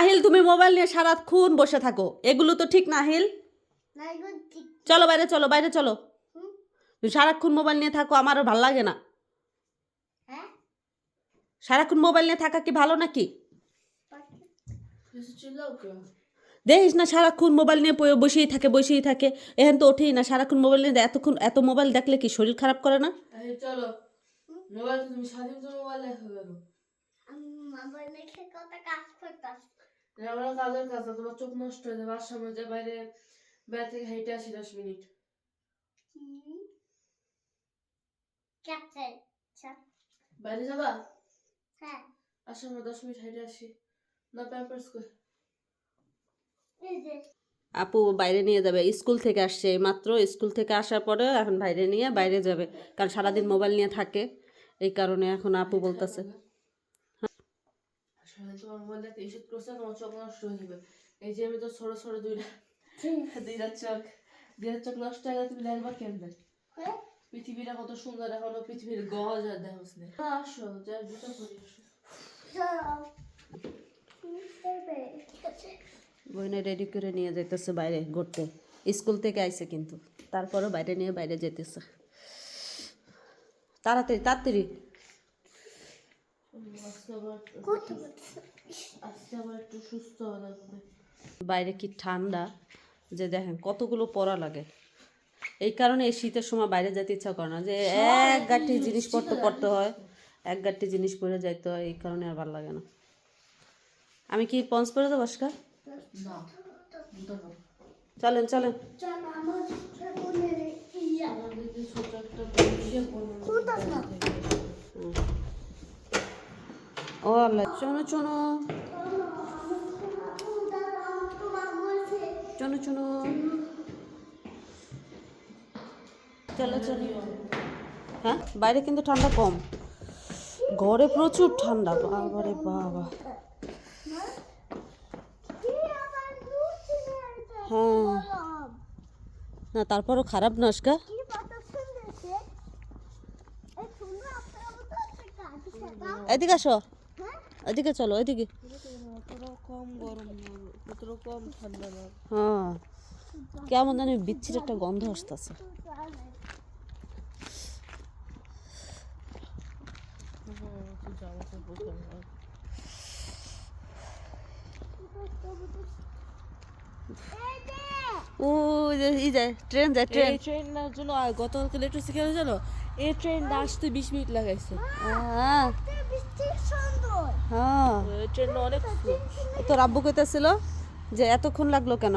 আহিল তুমি মোবাইল নিয়ে সারাক্ষণ বসে থাকো। এগুলো তো ঠিক না আহিল? চলো বাইরে চলো বাইরে চলো। তুমি সারাক্ষণ মোবাইল নিয়ে থাকো আমার আর ভালো লাগে না। হ্যাঁ সারাক্ষণ মোবাইল নিয়ে থাকা কি ভালো নাকি? দেখিস না সারাক্ষণ মোবাইল নিয়ে বসেই থাকে বসেই থাকে। এখন তো ওঠেই না সারাক্ষণ মোবাইল নিয়ে এতক্ষণ এত মোবাইল দেখলে কি শরীর খারাপ করে না? চলো। মোবাইল তুমি মোবাইল দেখা আমরা কাজের কাজ না, তোমার চোখ নষ্ট হয়ে যাবে আর সামনে যে বাইরে থেকে হেঁটে আসি দশ মিনিট। আচ্ছা। বাইরে যাবা? হ্যাঁ। আর সামনে দশ মিনিট হেঁটে আসি। না প্যাম্পার্স যে। আপু বাইরে নিয়ে যাবে স্কুল থেকে আসছে। মাত্র স্কুল থেকে আসার পরে এখন বাইরে নিয়ে বাইরে যাবে। কারণ সারাদিন মোবাইল নিয়ে থাকে। এই কারণে এখন আপু বলতেছে। তোমার মোবাইল দেখতে ইস্যুট করছে তোমার চোখ নষ্ট হয়ে যাবে। এই যে আমি তো ছোট ছোট দুইটা দুইটা চোখ দুইটা চোখ নষ্ট হয়ে গেলে তুমি দেখবা কেমন? পৃথিবীটা কত সুন্দর এখনও পৃথিবীর গজ আর আসো যা আছে বইনে রেডি করে নিয়ে যেতেছে বাইরে ঘুরতে। স্কুল থেকে আইছে কিন্তু তারপরও বাইরে নিয়ে বাইরে যেতেছে তাড়াতাড়ি তাড়াতাড়ি। একটু- সুস্থ লাগবে। বাইরে কি ঠান্ডা? যে দেখেন কতগুলো পড়া লাগে। এই কারণে এই শীতের সময় বাইরে যেতে ইচ্ছা করে না যে এক গাঠি জিনিসপত্র পড়তে হয় এক গাঠি জিনিস পরে যাইতে হয় এই কারণে আর ভালো লাগে না। আমি কি পঞ্চ পরে দেবো না। চলেন চলেন। চলো আল্লাহ চলো চলো। চলো চলো। চলো চলো। হ্যাঁ বাইরে কিন্তু ঠান্ডা কম। ঘরে প্রচুর ঠান্ডা, বাবারে, বাবা। হ্যাঁ। না, তারপরও খারাপ না আজকা এদিকে আসো। এদিকে চলো এদিকে। অতটাও কম গরম না অতটাও কম ঠান্ডা না হ্যাঁ কেমন জানি বিচ্ছির একটা গন্ধ আসতেছে। ও ই যায় ট্রেন যায় ট্রেন। জন্য গতকালকে লেট হচ্ছে কেন জানো এই ট্রেনটা আসতে বিশ মিনিট লাগাইছে। হ্যাঁ। হ্যাঁ ট্রেন অনেক। তোর আব্বু কইতেছিল যে এতক্ষণ লাগল কেন